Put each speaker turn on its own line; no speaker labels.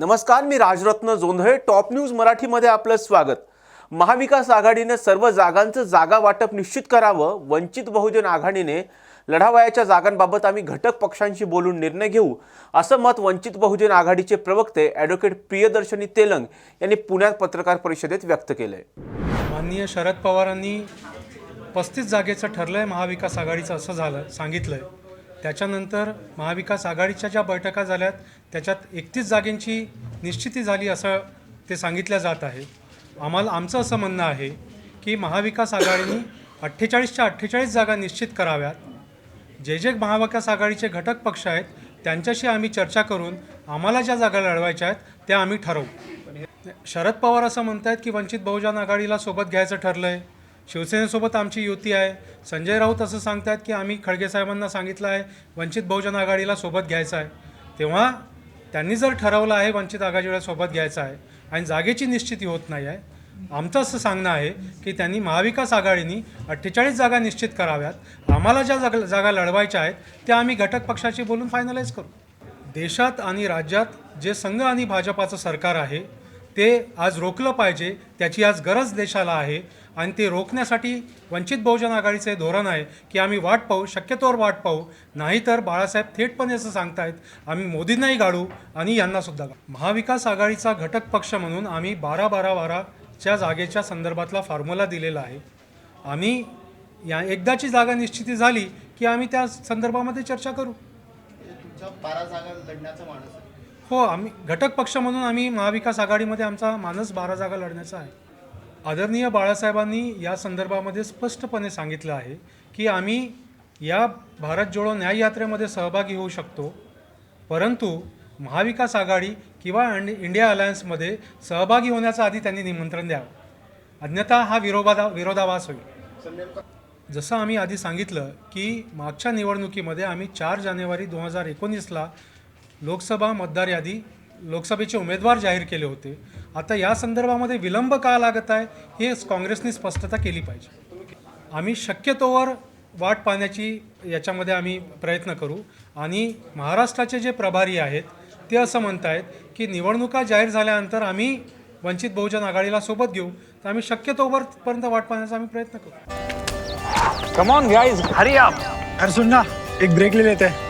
नमस्कार मी Rajratna Jondhale top news मराठीमध्ये आपलं स्वागत. महाविकास आघाडीने सर्व जागांचं जागा वाटप निश्चित करावं वंचित बहुजन आघाडीने लढावयाच्या जागांबाबत आम्ही घटक पक्षांशी बोलून निर्णय घेऊ असं मत वंचित बहुजन आघाडीचे प्रवक्ते ॲडव्होकेट प्रियदर्शनी तेलंग यांनी पुण्यात पत्रकार परिषदेत व्यक्त केलं आहे
माननीय शरद पवारांनी पस्तीस जागेचं ठरलं आहे महाविकास आघाडीचं असं झालं सांगितलं आहे त्याच्यानंतर महाविकास आघाडीच्या ज्या बैठका झाल्यात त्याच्यात एकतीस जागेंची निश्चिती झाली असं ते सांगितलं जात आहे. आम्हाला आमचं असं म्हणणं आहे की महाविकास आघाडीने अठ्ठेचाळीसच्या अठ्ठेचाळीस जागा निश्चित कराव्यात. जे जे महाविकास आघाडीचे घटक पक्ष आहेत त्यांच्याशी आम्ही चर्चा करून आम्हाला ज्या जागा लढवायच्या आहेत त्या आम्ही ठरवू. शरद पवार असं म्हणत आहेत की वंचित बहुजन आघाडीला सोबत घ्यायचं ठरलं आहे शिवसेनेसोबत आमची युती आहे. संजय राऊत असं सांगतात की आम्ही खडगे साहेबांना सांगितलं आहे वंचित बहुजन आघाडीला सोबत घ्यायचं आहे. तेव्हा त्यांनी जर ठरवलं आहे वंचित आघाडीला सोबत घ्यायचं आहे आणि जागेची निश्चिती होत नाही आहे आमचं असं सांगणं आहे की त्यांनी महाविकास आघाडीनी अठ्ठेचाळीस जागा निश्चित कराव्यात. आम्हाला ज्या जागा जागा लढवायच्या आहेत त्या आम्ही घटक पक्षाशी बोलून फायनलाईज करू. देशात आणि राज्यात जे संघ आणि भाजपाचं सरकार आहे ते आज रोखलं पाहिजे त्याची आज गरज देशाला आहे आणि ते रोखण्यासाठी वंचित बहुजन आघाडीचे धोरण आहे की आम्ही वाट पाहू शक्यतोवर वाट पाहू. नाहीतर बाळासाहेब थेटपणे असं सांगतायत आम्ही मोदींनाही गाडू आणि यांनासुद्धा गाडू. महाविकास आघाडीचा घटक पक्ष म्हणून आम्ही बारा बारा बाराच्या जागेच्या संदर्भातला फॉर्म्युला दिलेला आहे. आम्ही या एकदाची जागा निश्चिती झाली की आम्ही त्या संदर्भामध्ये चर्चा करू.
तुमच्या बारा जागा लढण्याचा माणूस
हो आम्ही घटक पक्ष म्हणून आम्ही महाविकास आघाडीमध्ये आमचा मानस बारा जागा लढण्याचा आहे. आदरणीय बाळासाहेबांनी या संदर्भामध्ये स्पष्टपणे सांगितलं आहे की आम्ही या भारत जोडो न्याय यात्रेमध्ये सहभागी होऊ शकतो परंतु महाविकास आघाडी किंवा इंडिया अलायन्समध्ये सहभागी होण्याचा आधी त्यांनी निमंत्रण द्यावं. अन्यथा हा विरोधा विरोधाभास होईल. जसं आम्ही आधी सांगितलं की मागच्या निवडणुकीमध्ये आम्ही चार जानेवारी दोन हजार एकोणीसला लोकसभा मतदार यादी लोकसभेचे उमेदवार जाहीर केले होते. आता या संदर्भामध्ये विलंब का लागत आहे हे काँग्रेसने स्पष्टता केली पाहिजे. आम्ही शक्यतोवर वाट पाहण्याची याच्यामध्ये आम्ही प्रयत्न करू. आणि महाराष्ट्राचे जे प्रभारी आहेत ते असं म्हणतायत की निवडणुका जाहीर झाल्यानंतर आम्ही वंचित बहुजन आघाडीला सोबत घेऊ. तर आम्ही शक्यतोवरपर्यंत वाट पाहण्याचा आम्ही प्रयत्न करू.
On, guys, hurry up.
अरे सुन ना एक ब्रेक ले लेते. हैं